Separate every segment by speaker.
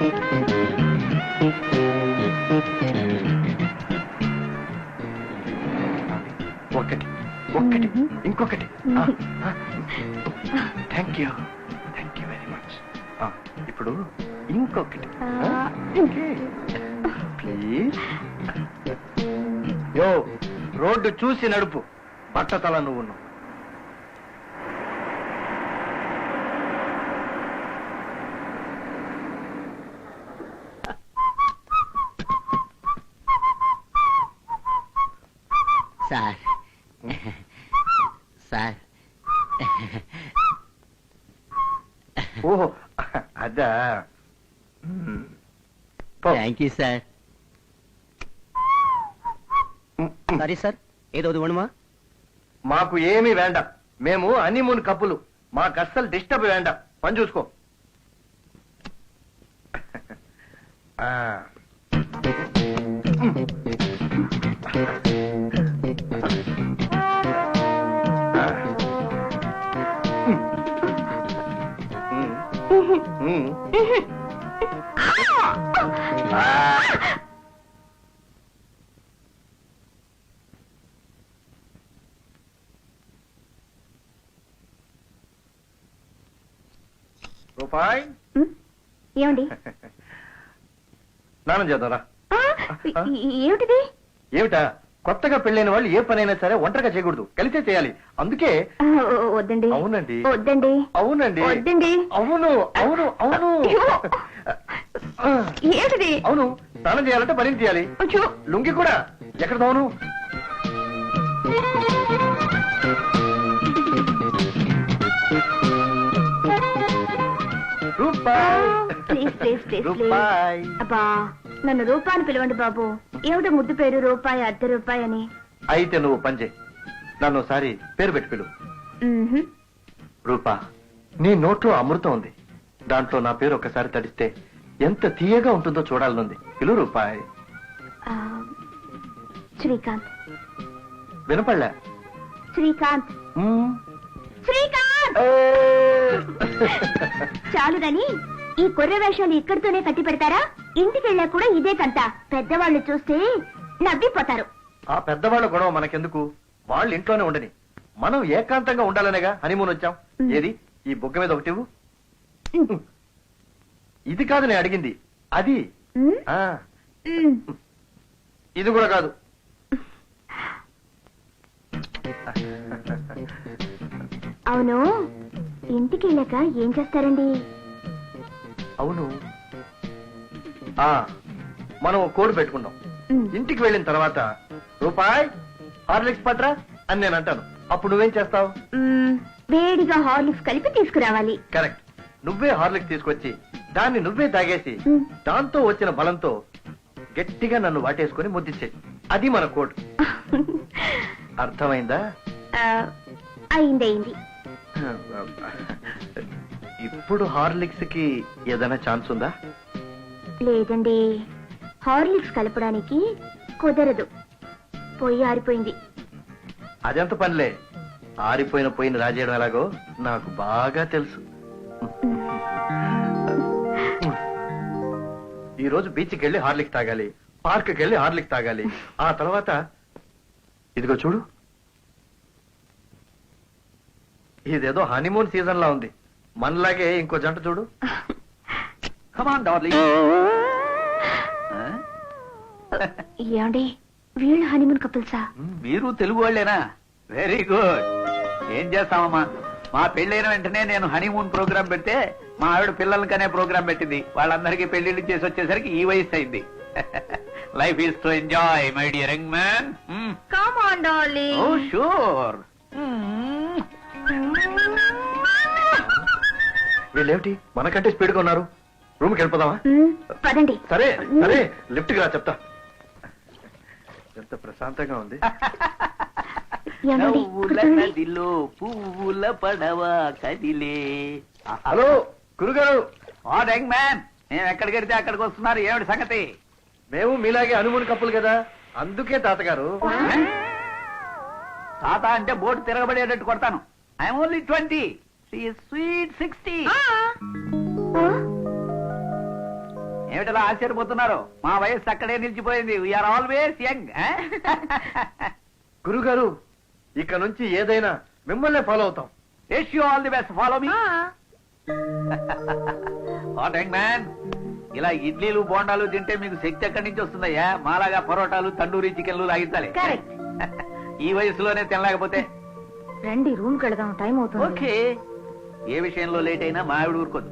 Speaker 1: ఒకటి ఒక్కటి ఇంకొకటి. Thank you thank you very much ఇప్పుడు ఇంకొకటి. ప్లీజ్ యో రోడ్డు చూసి నడుపు. బట్టతల నువ్వు
Speaker 2: సార్ సార్
Speaker 1: ఓహో అదా. పో.
Speaker 2: Thank you sir. Sorry sir ఏదో వేணுమా
Speaker 1: మాకు ఏమీ వేండ మేము హనీమూన్ కప్పులు మాకు అస్సలు డిస్టర్బ్ వేండ పని చూసుకో. ఆ. రూపాయి?
Speaker 3: ఏమండి?
Speaker 1: స్నానం
Speaker 3: ఏ- ఏమిటిది?
Speaker 1: ఏమిటా? కొత్తగా పెళ్ళైన వాళ్ళు ఏ పనైనా సరే ఒంటరిగా చేయకూడదు. కలిసే చేయాలి. అందుకే
Speaker 3: వద్దండి.
Speaker 1: అవునండి.
Speaker 3: వద్దండి.
Speaker 1: అవునండి.
Speaker 3: వద్దండి.
Speaker 1: అవును అవును అవును.
Speaker 3: ఏమిటిది
Speaker 1: అవును స్నానం చేయాలంటే పని చేయాలి లుంగి కూడా. ఎక్కడ అవును రూపాయి.
Speaker 3: అబ్బా నన్ను రూపాని పిలవండి బాబు. ఏమిటో ముద్దు పేరు రూపాయి అర్ధ రూపాయి అని?
Speaker 1: అయితే నువ్వు చేయి. నన్ను ఒకసారి పేరు పెట్టి పిలువు
Speaker 3: మ్మ్హ్.
Speaker 1: రూపా నీ నోట్లో అమృతం ఉంది. దాంట్లో నా పేరు ఒకసారి తడిస్తే ఎంత తీయగా ఉంటుందో చూడాలనుంది. పిలు రూపాయి.
Speaker 3: ఆ, శ్రీకాంత్.
Speaker 1: వినపడలే?
Speaker 3: శ్రీకాంత్.
Speaker 1: మ్మ్.
Speaker 3: శ్రీకాంత్!
Speaker 1: ఏ.
Speaker 3: చాలుదని ఈ కొర్ర వేషాలు ఇక్కడితోనే కట్టి పెడతారా ఇంటికి వెళ్ళా కూడా ఇదే కంట. పెద్దవాళ్ళు చూస్తే నవ్విపోతారు.
Speaker 1: ఆ పెద్దవాళ్ళ గొడవ మనకెందుకు? వాళ్ళు ఇంట్లోనే ఉండని. మనం ఏకాంతంగా ఉండాలనేగా హనీమూన్ వచ్చాం. ఏది? ఈ బుగ్గ మీద ఒకటి ఇది కాదు నేను అడిగింది. అది. ఆ. ఇది కూడా కాదు.
Speaker 3: అవును. ఇంటికి వెళ్ళాక ఏం చేస్తారండి?
Speaker 1: అవును. ఆ మనం కోడ్ పెట్టుకుందాం
Speaker 3: ఉమ్,
Speaker 1: ఇంటికి వెళ్ళిన తర్వాత రూపాయి హార్లిక్స్ పట్రా అని నేను అంటాను. అప్పుడు నువ్వేం చేస్తావు?
Speaker 3: వేడిగా హార్లిక్స్ కలిపి తీసుకురావాలి.
Speaker 1: కరెక్ట్. నువ్వే హార్లిక్స్ తీసుకొచ్చి దాన్ని నువ్వే తాగేసి. దాంతో వచ్చిన బలంతో గట్టిగా నన్ను వాటేసుకొని ముద్దిచ్చేయి. అది మన కోడ్. అర్థమైందా?
Speaker 3: ఆ, అయింది అయింది
Speaker 1: ఇప్పుడు హార్లిక్స్కి ఏదైనా ఛాన్స్ ఉందా?
Speaker 3: లేదండి. హార్లిక్స్ కలపడానికి కుదరదు. పొయ్యి ఆరిపోయింది.
Speaker 1: అదెంత పనిలే? ఆరిపోయిన పొయ్యిని రాజేయడం ఎలాగో నాకు బాగా తెలుసు. ఈ రోజు బీచ్కి వెళ్ళి హార్లిక్ తాగాలి పార్క్కి వెళ్ళి హార్లిక్ తాగాలి. ఆ తర్వాత ఇదిగో చూడు. ఇదేదో హనీమూన్ సీజన్ లా ఉంది. మనలాగే ఇంకో జంట చూడు.
Speaker 4: కమాన్ డార్లింగ్
Speaker 3: ఏమండి? వీళ్ళు హనీమూన్ కపుల్సా
Speaker 4: మీరు తెలుగు వాళ్ళేనా? వెరీ గుడ్ ఏం చేస్తామమ్మా మా పెళ్ళైన వెంటనే నేను హనీమూన్ ప్రోగ్రామ్ పెడితే మా ఆవిడ పిల్లలకి అనే ప్రోగ్రామ్ పెట్టింది. వాళ్ళందరికీ పెళ్ళిళ్ళు చేసి వచ్చేసరికి ఈ వయసు అయింది. Life is to enjoy my dear young man
Speaker 3: come on
Speaker 4: oh sure
Speaker 1: వీళ్ళేమిటి? మనకంటే స్పీడ్గా ఉన్నారు. రూమ్కి వెళ్ళిపోదామా?
Speaker 3: పదండి.
Speaker 1: సరే సరే. లిఫ్ట్ రా చెప్తా. ఎంత ప్రశాంతంగా ఉంది.
Speaker 4: నవ్వుల. నదిలో పువ్వుల పడవ కదిలే.
Speaker 1: హలో గురుగారు.
Speaker 4: ఓ యంగ్ మ్యాన్ నేను ఎక్కడికి వెళ్తే అక్కడికి వస్తున్నారు ఏమిటి సంగతి?
Speaker 1: మేము మీలాగే అనుమూని కప్పులు కదా. అందుకే తాతగారు.
Speaker 4: తాత అంటే బోటు తిరగబడేటట్టు కొడతాను. I'm only twenty sweet sixty
Speaker 3: ఆ?
Speaker 4: ఏమిటలా ఆశ్చర్యపోతున్నారు? మా వయస్సు అక్కడే నిలిచిపోయింది. వీఆర్ ఆల్వేస్ యంగ్
Speaker 1: గురుగారు ఇక నుంచి ఏదైనా మిమ్మల్నే ఫాలో అవుతాం.
Speaker 4: Yes you all the best follow me what young man ఇలా ఇడ్లీలు బోండాలు తింటే మీకు శక్తి ఎక్కడి నుంచి వస్తుందయ్యా? మాలాగా పరోటాలు తండూరి చికెన్లు లాగించాలి. ఈ వయసులోనే తినలేకపోతే?
Speaker 3: రండి రూమ్కి వెళదాం. టైం అవుతుంది.
Speaker 4: ఓకే. ఏ విషయంలో లేట్ అయినా మా ఆవిడ ఊరుకోదు.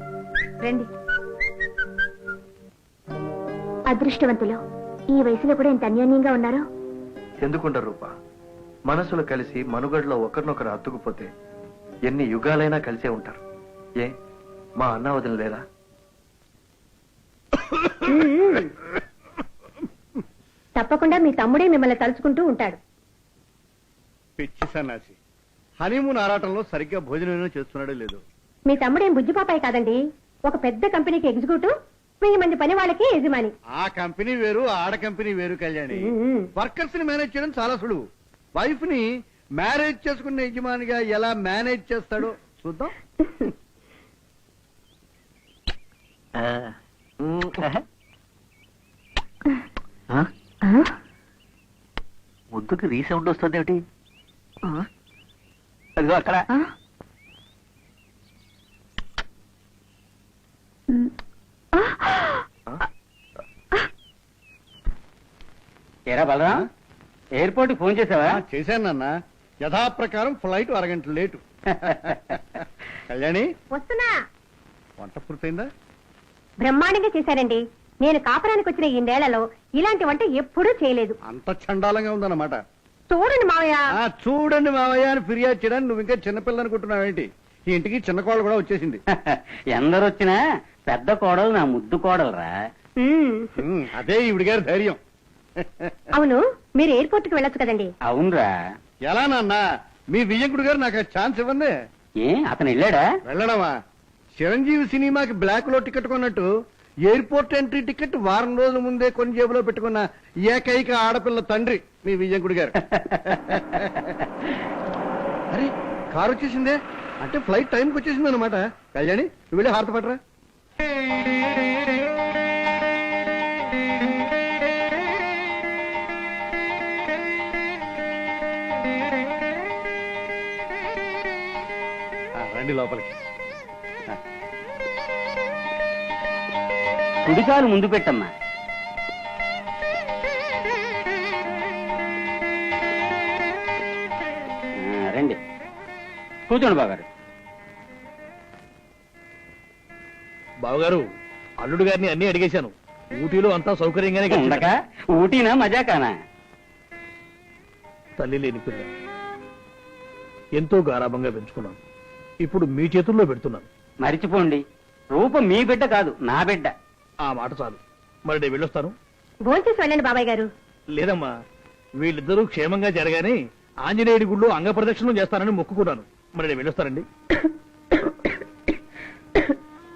Speaker 3: రండి. అదృష్టవంతులు. ఈ వయసులో కూడా ఇంత అన్యోన్యంగా ఉన్నారు?
Speaker 1: ఎందుకుంటారు రూప? మనసులు కలిసి మనుగడలో ఒకరినొకరు అత్తుకుపోతే ఎన్ని యుగాలైనా కలిసే ఉంటారు. ఏ? మా అన్న వదిన లేరా
Speaker 3: తప్పకుండా మీ తమ్ముడే మిమ్మల్ని తలుచుకుంటూ ఉంటాడు.
Speaker 5: పిచ్చి సన్నాసి. హనీమూన్ ఆరాటంలో సరిగ్గా భోజనం చేస్తున్నాడో లేదో.
Speaker 3: మీ తమ్ముడేం బుజ్జిపాపాయి కాదండి? ఒక పెద్ద కంపెనీకి ఎగ్జిక్యూటివ్ వెయ్యి మంది పని వాళ్ళకి యజమాని.
Speaker 5: ఆ కంపెనీ వేరు ఆడ కంపెనీ వేరు కళ్యాణి. వర్కర్స్ని మేనేజ్ చేయడం చాలా సులువు. వైఫ్ని మ్యారేజ్ చేసుకున్న యజమానిగా ఎలా మేనేజ్ చేస్తాడో చూద్దాం.
Speaker 4: ముద్దుకి రీసౌండ్ వస్తుంది ఏమిటి అదిగో అక్కడ.
Speaker 2: ఏరా బలరా? ఎయిర్పోర్ట్ ఫోన్ చేసావా?
Speaker 5: ఆ, చేశాను నాన్న. యథాప్రకారం ఫ్లైట్ అరగంట లేటు. కళ్యాణి?
Speaker 3: వస్తున్నా.
Speaker 5: వంట పూర్తయిందా?
Speaker 3: బ్రహ్మాండంగా చేశారండి. నేను కాపురానికి వచ్చిన ఈ నేలలో ఇలాంటి వంట ఎప్పుడూ చేయలేదు.
Speaker 5: అంత చండాలంగా ఉందన్నమాట.
Speaker 3: చూడండి మావయ్య.
Speaker 5: ఆ చూడండి మావయ్య అని ఫిర్యాదు చేయడానికి నువ్వు ఇంకా చిన్నపిల్ల అనుకుంటున్నావేంటి ఈ ఇంటికి చిన్న కోళ్ళు కూడా వచ్చేసింది.
Speaker 2: ఎందరు వచ్చినా పెద్ద కోడలు నా ముద్దు కోడలురా.
Speaker 3: మ్మ్.
Speaker 5: ఉమ్, అదే ఈవిడి గారి ధైర్యం.
Speaker 3: అవును మీరు ఎయిర్పోర్ట్కి వెళ్ళొచ్చు కదండి.
Speaker 2: అవునరా.
Speaker 5: ఎలా నాన్న? మీ వియ్యంకుడు గారు నాకు ఛాన్స్ ఇవ్వండి.
Speaker 2: ఏ అతను వెళ్ళాడా?
Speaker 5: వెళ్ళడమా? చిరంజీవి సినిమాకి బ్లాక్లో టికెట్ కొన్నట్టు ఎయిర్పోర్ట్ ఎంట్రీ టికెట్ వారం రోజుల ముందే కొన్ని జేబులో పెట్టుకున్న ఏకైక ఆడపిల్ల తండ్రి మీ వియ్యంకుడు గారు. అరే కారు వచ్చేసిందే? అంటే ఫ్లైట్ టైంకి వచ్చేసింది అనమాట కళ్యాణి వెళ్ళి హారత పట్టరా లోపలికి.
Speaker 2: కుడికాలు ముందు పెట్టమ్మా. రండి. కూర్చోండి బాగారు
Speaker 6: బావగారు అల్లుడు గారిని అన్ని అడిగేశాను. ఊటీలో అంతా సౌకర్యంగానే
Speaker 2: ఉండక. ఊటీనా మజాకానా?
Speaker 6: తల్లి లేని పిల్ల. ఎంతో గారాభంగా పెంచుకున్నాను. ఇప్పుడు మీ చేతుల్లో పెడుతున్నాను.
Speaker 2: మరిచిపోండి. రూపం మీ బిడ్డ కాదు నా బిడ్డ.
Speaker 6: ఆ మాట చాలు. మరి నేను వెళ్ళొస్తాను.
Speaker 3: భోంచేసి వెళ్ళండి బాబాయ్ గారు.
Speaker 6: లేదమ్మా వీళ్ళిద్దరూ క్షేమంగా జరగానే ఆంజనేయుడి గుళ్ళో అంగ ప్రదక్షిణం చేస్తానని మొక్కుకున్నాను. మరి నేను వెళ్ళొస్తానండి.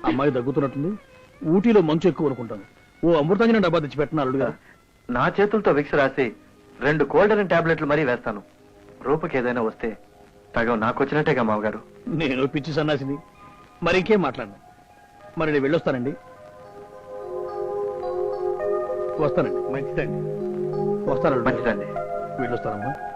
Speaker 6: అమ్మాయి దగ్గుతున్నట్టుంది. ఊటీలో మంచు ఎక్కువ అనుకుంటాను. ఓ అమృతాంజన డబ్బా తెచ్చి పెట్టిన అల్లుడు గారు
Speaker 1: నా చేతులతో విక్స్ రాసి రెండు కోల్డెన్ టాబ్లెట్లు మరీ వేస్తాను. రూపకి ఏదైనా వస్తే సగం నాకు వచ్చినట్టేగా మామగారు.
Speaker 6: నేను పిచ్చి సన్నాసిని. మరి ఇంకేం మాట్లాడను. మరి నేను వెళ్ళొస్తానండి. వస్తానండి.
Speaker 5: మంచిదండి.
Speaker 6: వస్తానండి.
Speaker 1: మంచిదండి.
Speaker 6: వెళ్ళొస్తానమ్మా.